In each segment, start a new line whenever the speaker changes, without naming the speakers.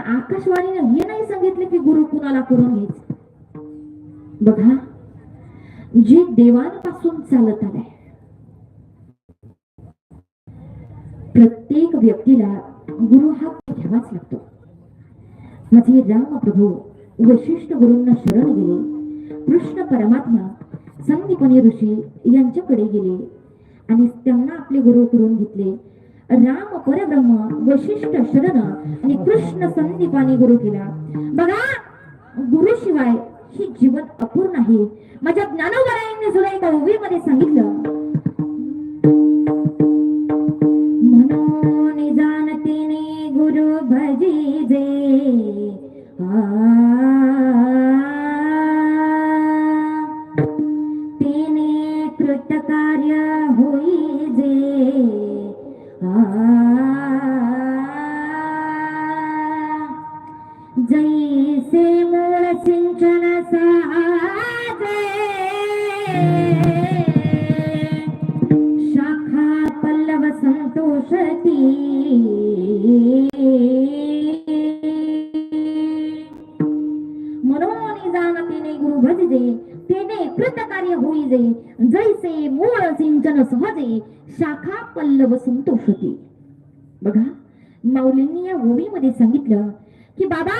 आकाशवाणीने हे नाही सांगितले की गुरु कुणाला करून घ्यायचं. बघा जे देवांपासून चालत आलंय प्रत्येक व्यक्तीला गुरु हा घ्यावाच लागतो. माझे राम प्रभू वशिष्ठ गुरूंना शरण गेले कृष्ण परमात्मा संदीपनी ऋषी यांच्याकडे गेले आणि त्यांना आपले गुरु करून घेतले. राम परब्रह्म वशिष्ठ शरण आणि कृष्ण संदीपाने गुरु केला. बघा गुरु शिवाय ही जीवन अपूर्ण आहे. माझ्या ज्ञानोबरायांनी सुद्धा एका ओवीमध्ये सांगितलं. म्हणून जाणतेने गुरु भजीजे. आ तेने कृतकार्य होई जे. जैसे मूळ सिंचन सहजे शाखा पल्लव संतोषती। बघा माऊलींनी या ओवीमध्ये सांगितलं की बाबा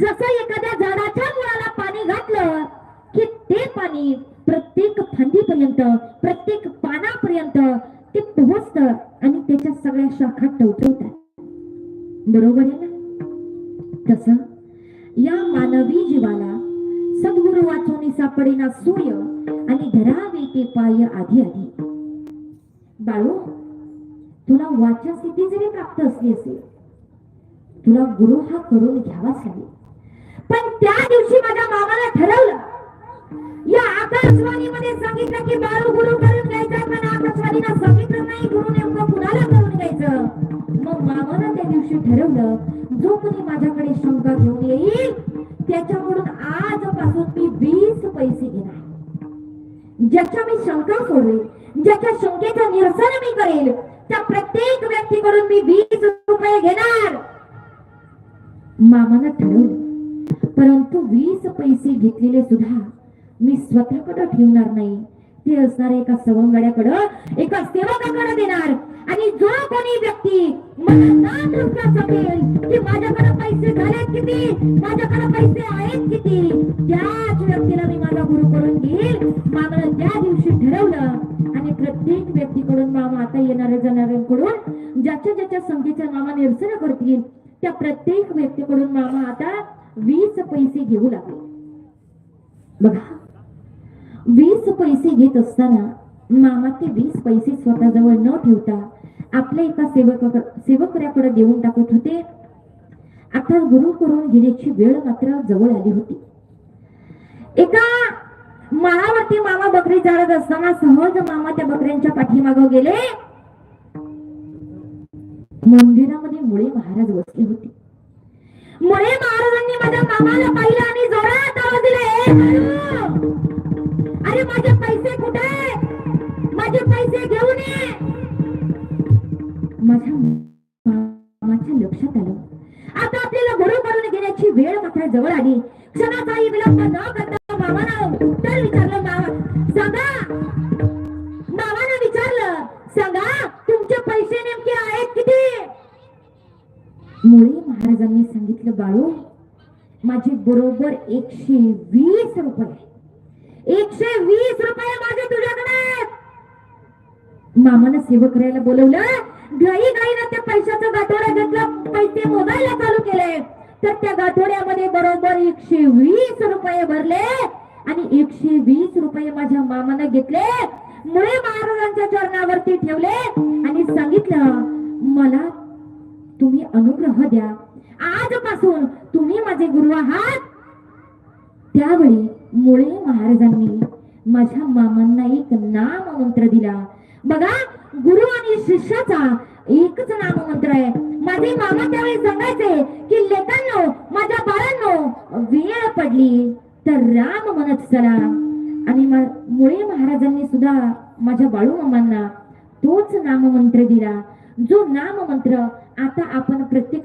जसं एखाद्या झाडाच्या मुळाला पाणी घातलं की ते पाणी प्रत्येक फांदीपर्यंत प्रत्येक पानापर्यंत ते पोहोचत आणि त्याच्या सगळ्या शाखा टवटवतात बरोबर आहे ना? तस या मानवी जीवाला सद्गुरु वाचून सापडेना सूर्य आणि धरावे ते पाय आधी आधी. बाळू तुला वाचा स्थिती जरी प्राप्त असली असेल तुला गुरु हा करून घ्यावाच लागेल. पण त्या दिवशी माझ्या मामाला ठरवलं या आकाशवाणीमध्ये सांगितलं की बाळू गुरु करून घ्यायचा पण आकाशवाणीला सांगितलं नाही गुरुने ठरवलं जो कोणी माझ्याकडे शंका घेऊन येईल त्याच्याकडून आजपासून मी वीस पैसे घेणार. ज्याच्या मी शंका सोडवेल ज्याच्या शंकेचं निरसन मी करेल त्या प्रत्येक व्यक्तीकडून मी वीस रुपये घेणार. मामानं ठरवलं परंतु वीस पैसे घेतलेले सुद्धा मी स्वतःकडे ठेवणार नाही. ते असणार एका सवंगड्याकडं एका सेवकाकडे देणार. आणि जो कोणी व्यक्ती मला ना दृष्टा समेल की माझ्याकडे पैसे झालेत किती? माझ्याकडे पैसे आहेत किती? त्याच व्यक्तीला मी माझा गुरु करून घेईल. मागणं त्या दिवशी ठरवलं आणि प्रत्येक व्यक्तीकडून मामा आता येणाऱ्या जाणाऱ्यांकडून ज्याच्या ज्याच्या संख्येच्या मामा निरसन करतील त्या प्रत्येक व्यक्तीकडून मामा आता वीस पैसे घेऊ लागले. बघा वीस पैसे घेत असताना मामा ते वीस पैसे स्वतःजवळ न ठेवता आपल्या एका सेवक सेवकऱ्याकडे देऊन टाकत होते. आता गुरु करून घेण्याची वेळ मात्र जवळ आली होती. एका माळावरती मामा बकरी चालत असताना सहज मामा त्या बकऱ्यांच्या पाठीमागं गेले. मंदिरामध्ये मुळे महाराज बसले होते. मुळे महाराजांनी माझ्या मामाला पाहिलं आणि जोरात आवाज दिला अरे माझे पैसे कुठे करून वेळ मात्र जवळ आली. क्षणाचाही विलंब न करता मामानं उत्तर विचारलं मामा सांगा. मामानं विचारलं सांगा तुमचे पैसे नेमके आहेत किती? मुळे महाराजांनी सांगितलं बाळू माझे बरोबर एकशे वीस रुपये. एकशे वीस रुपये माझे तुझ्याकडे मामानं सेवक करायला बोलवलं घाई घाईनं त्या पैशाचं गाठोडा तर त्या गाठोड्यामध्ये बरोबर एकशे वीस रुपये भरले आणि एकशे वीस रुपये माझ्या मामानं घेतले. मुळे महाराजांच्या चरणावरती ठेवले आणि सांगितलं मला तुम्ही अनुग्रह द्या. आजपासून तुम्ही माझे गुरु आहात. त्यावेळी मुळे महाराजांनी माझ्या मामांना एक नाम मंत्र दिला. बघा गुरु आणि शिष्याचा एकच नाममंत्र आहे. माझे मामा त्यावेळी सांगायचे की लेकांनो माझ्या बाळांनो वेळ पडली. तर राम म्हणत चला. आणि मुळे महाराजांनी सुद्धा माझ्या बाळू मामांना तोच नाममंत्र दिला. जो नाममंत्र आता आपण प्रत्येक